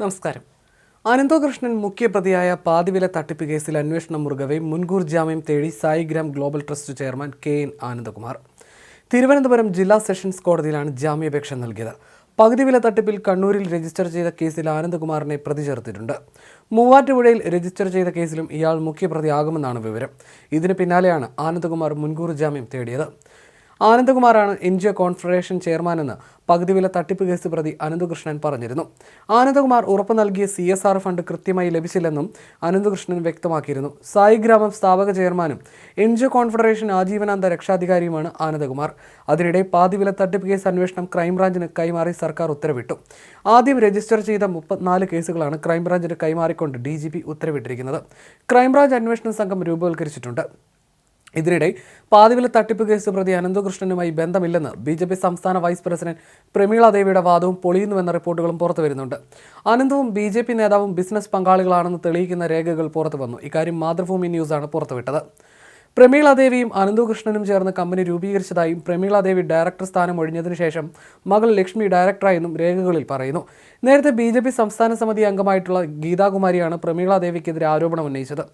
നമസ്കാരം. അനന്തകൃഷ്ണൻ മുഖ്യപ്രതിയായ പാതിവില തട്ടിപ്പ് കേസിൽ അന്വേഷണം മുറുകവെ മുൻകൂർ ജാമ്യം തേടി Saigram global trust chairman K N Anandakumar. Thiruvananthapuram ജില്ലാ സെഷൻസ് കോടതിയിലാണ് ജാമ്യാപേക്ഷ നൽകിയത്. പകുതി വില തട്ടിപ്പിൽ കണ്ണൂരിൽ രജിസ്റ്റർ ചെയ്ത കേസിൽ ആനന്ദകുമാറിനെ പ്രതി ചേർത്തിട്ടുണ്ട്. മൂവാറ്റുപുഴയിൽ രജിസ്റ്റർ ചെയ്ത കേസിലും ഇയാൾ മുഖ്യപ്രതിയാകുമെന്നാണ് വിവരം. ഇതിന് പിന്നാലെയാണ് ആനന്ദകുമാർ മുൻകൂർ ജാമ്യം തേടിയത്. ആനന്ദകുമാറാണ് ഒ കോൺഫെഡറേഷൻ ചെയർമാനെന്ന് പകുതി വില തട്ടിപ്പ് കേസ് പ്രതി അനന്തകൃഷ്ണൻ പറഞ്ഞിരുന്നു. ആനന്ദകുമാർ ഉറപ്പ് നൽകിയ സി എസ് ആർ ഫണ്ട് കൃത്യമായി ലഭിച്ചില്ലെന്നും അനന്തകൃഷ്ണൻ വ്യക്തമാക്കിയിരുന്നു. സായി ഗ്രാമം സ്ഥാപക ചെയർമാനും എൻജിഒ കോൺഫെഡറേഷൻ ആജീവനാന്ത രക്ഷാധികാരിയുമാണ് ആനന്ദകുമാർ. അതിനിടെ പാതി വില തട്ടിപ്പ് കേസ് അന്വേഷണം ക്രൈംബ്രാഞ്ചിന് കൈമാറി സർക്കാർ ഉത്തരവിട്ടു. ആദ്യം രജിസ്റ്റർ ചെയ്ത മുപ്പത്തിനാല് കേസുകളാണ് ക്രൈംബ്രാഞ്ചിന് കൈമാറിക്കൊണ്ട് ഡി ജി പി ഉത്തരവിട്ടിരിക്കുന്നത്. ക്രൈംബ്രാഞ്ച് അന്വേഷണ സംഘം രൂപവൽക്കരിച്ചിട്ടുണ്ട്. ഇതിനിടെ പാതിവില തട്ടിപ്പ് കേസ് പ്രതി അനന്തകൃഷ്ണനുമായി ബന്ധമില്ലെന്ന് ബി ജെ പി സംസ്ഥാന വൈസ് പ്രസിഡന്റ് പ്രമീള ദേവിയുടെ വാദവും പൊളിയുന്നുവെന്ന റിപ്പോർട്ടുകളും പുറത്തു വരുന്നുണ്ട്. അനന്തവും ബി ജെ പി നേതാവും ബിസിനസ് പങ്കാളികളാണെന്ന് തെളിയിക്കുന്ന രേഖകൾ പുറത്തു വന്നു. ഇക്കാര്യം മാതൃഭൂമി ന്യൂസാണ് പുറത്തുവിട്ടത്. പ്രമീള അനന്തുകൃഷ്ണനും ചേർന്ന് കമ്പനി രൂപീകരിച്ചതായും പ്രമീളാദേവി ഡയറക്ടർ സ്ഥാനം ഒഴിഞ്ഞതിനു ശേഷം മകൾ ലക്ഷ്മി ഡയറക്ടറായെന്നും രേഖകളിൽ പറയുന്നു. നേരത്തെ ബി ജെ പി സംസ്ഥാന സമിതി അംഗമായിട്ടുള്ള ഗീതാകുമാരിയാണ് പ്രമീളാദേവിക്കെതിരെ ആരോപണം ഉന്നയിച്ചത്.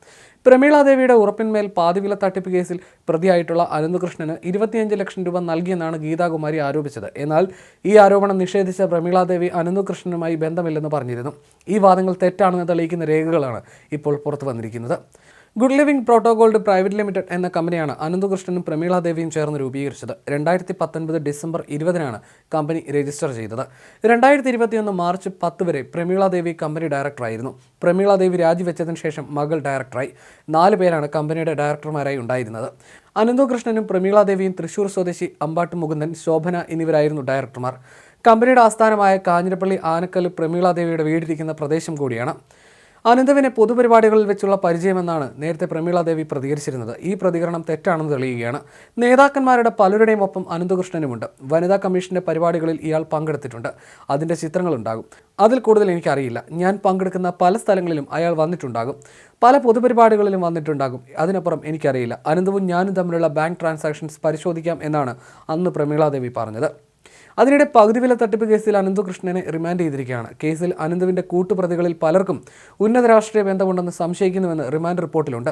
പ്രമീളാദേവിയുടെ ഉറപ്പിന്മേൽ പാതിവില തട്ടിപ്പ് കേസിൽ പ്രതിയായിട്ടുള്ള അനന്തകൃഷ്ണന് ഇരുപത്തിയഞ്ച് ലക്ഷം രൂപ നൽകിയെന്നാണ് ഗീതാകുമാരി ആരോപിച്ചത്. എന്നാൽ ഈ ആരോപണം നിഷേധിച്ച പ്രമീളാദേവി അനന്തകൃഷ്ണനുമായി ബന്ധമില്ലെന്ന് പറഞ്ഞിരുന്നു. ഈ വാദങ്ങൾ തെറ്റാണെന്ന് തെളിയിക്കുന്ന രേഖകളാണ് ഇപ്പോൾ പുറത്തു വന്നിരിക്കുന്നത്. Good living Protogold private limited എന്ന കമ്പനിയാണ് അനന്തകൃഷ്ണനും പ്രമീള ദേവിയും ചേർന്ന് രൂപീകരിച്ചത്. രണ്ടായിരത്തി പത്തൊൻപത് ഡിസംബർ ഇരുപതിനാണ് കമ്പനി രജിസ്റ്റർ ചെയ്തത്. രണ്ടായിരത്തി ഇരുപത്തിയൊന്ന് മാർച്ച് പത്ത് വരെ പ്രമീള ദേവി കമ്പനി ഡയറക്ടറായിരുന്നു. പ്രമീള ദേവി രാജിവെച്ചതിന് ശേഷം മകൾ ഡയറക്ടറായി. നാല് പേരാണ് കമ്പനിയുടെ ഡയറക്ടർമാരായി ഉണ്ടായിരുന്നത്. അനന്തകൃഷ്ണനും പ്രമീള ദേവിയും തൃശൂർ സ്വദേശി അമ്പാട്ട് മുകുന്ദൻ ശോഭന എന്നിവരായിരുന്നു ഡയറക്ടർമാർ. കമ്പനിയുടെ ആസ്ഥാനമായ കാഞ്ഞിരപ്പള്ളി ആനക്കല്ല് പ്രമീള ദേവിയുടെ വീടിരിക്കുന്ന പ്രദേശം കൂടിയാണ്. അനന്തവിനെ പൊതുപരിപാടികളിൽ വെച്ചുള്ള പരിചയമെന്നാണ് നേരത്തെ പ്രമീള ദേവി പ്രതികരിച്ചിരുന്നത്. ഈ പ്രതികരണം തെറ്റാണെന്ന് തെളിയുകയാണ്. നേതാക്കന്മാരുടെ പലരുടെയും ഒപ്പം അനന്തകൃഷ്ണനുമുണ്ട്. വനിതാ കമ്മീഷന്റെ പരിപാടികളിൽ ഇയാൾ പങ്കെടുത്തിട്ടുണ്ട്. അതിന്റെ ചിത്രങ്ങളുണ്ടാകും. അതിൽ കൂടുതൽ എനിക്കറിയില്ല. ഞാൻ പങ്കെടുക്കുന്ന പല സ്ഥലങ്ങളിലും അയാൾ വന്നിട്ടുണ്ടാകും. പല പൊതുപരിപാടികളിലും വന്നിട്ടുണ്ടാകും. അതിനപ്പുറം എനിക്കറിയില്ല. അനന്തവും ഞാനും തമ്മിലുള്ള ബാങ്ക് ട്രാൻസാക്ഷൻസ് പരിശോധിക്കാം എന്നാണ് അന്ന് പ്രമീളാദേവി പറഞ്ഞത്. അതിനിടെ പകുതി വില തട്ടിപ്പ് കേസിൽ അനന്തകൃഷ്ണനെ റിമാൻഡ് ചെയ്തിരിക്കുകയാണ്. കേസിൽ അനന്തുവിന്റെ കൂട്ടുപ്രതികളിൽ പലർക്കും ഉന്നത രാഷ്ട്രീയ ബന്ധമുണ്ടെന്ന് സംശയിക്കുന്നുവെന്ന് റിമാൻഡ് റിപ്പോർട്ടിലുണ്ട്.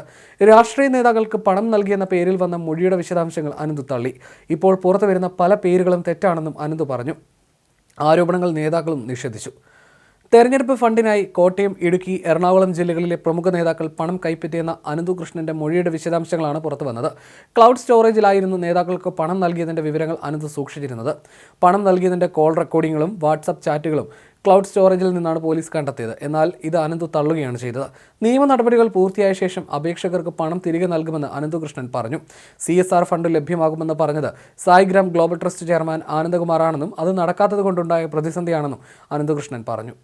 രാഷ്ട്രീയ നേതാക്കൾക്ക് പണം നൽകിയെന്ന പേരിൽ വന്ന മൊഴിയുടെ വിശദാംശങ്ങൾ അനന്തു തള്ളി. ഇപ്പോൾ പുറത്തു വരുന്ന പല പേരുകളും തെറ്റാണെന്നും അനന്തു പറഞ്ഞു. ആരോപണങ്ങൾ നേതാക്കളും നിഷേധിച്ചു. തെരഞ്ഞെടുപ്പ് ഫണ്ടിനായി കോട്ടയം ഇടുക്കി എറണാകുളം ജില്ലകളിലെ പ്രമുഖ നേതാക്കൾ പണം കൈപ്പറ്റിയെന്ന അനന്തുകൃഷ്ണന്റെ മൊഴിയുടെ വിശദാംശങ്ങളാണ് പുറത്തു വന്നത്. ക്ലൗഡ് സ്റ്റോറേജിലായിരുന്നു നേതാക്കൾക്ക് പണം നൽകിയതിന്റെ വിവരങ്ങൾ അനന്ത് സൂക്ഷിച്ചിരുന്നത്. പണം നൽകിയതിന്റെ കോൾ റെക്കോർഡിങ്ങുകളും വാട്സപ്പ് ചാറ്റുകളും ക്ലൗഡ് സ്റ്റോറേജിൽ നിന്നാണ് പോലീസ് കണ്ടെത്തിയത്. എന്നാൽ ഇത് അനന്തു തള്ളുകയാണ് ചെയ്തത്. നിയമ നടപടികൾ പൂർത്തിയായ ശേഷം അപേക്ഷകർക്ക് പണം തിരികെ നൽകുമെന്ന് അനന്തകൃഷ്ണൻ പറഞ്ഞു. സി എസ് ആർ ഫണ്ട് ലഭ്യമാകുമെന്ന് പറഞ്ഞത് സായിഗ്രാം ഗ്ലോബൽ ട്രസ്റ്റ് ചെയർമാൻ ആനന്ദകുമാറാണെന്നും അത് നടക്കാത്തത് കൊണ്ടുണ്ടായ പ്രതിസന്ധിയാണെന്നും അനന്തകൃഷ്ണൻ പറഞ്ഞു.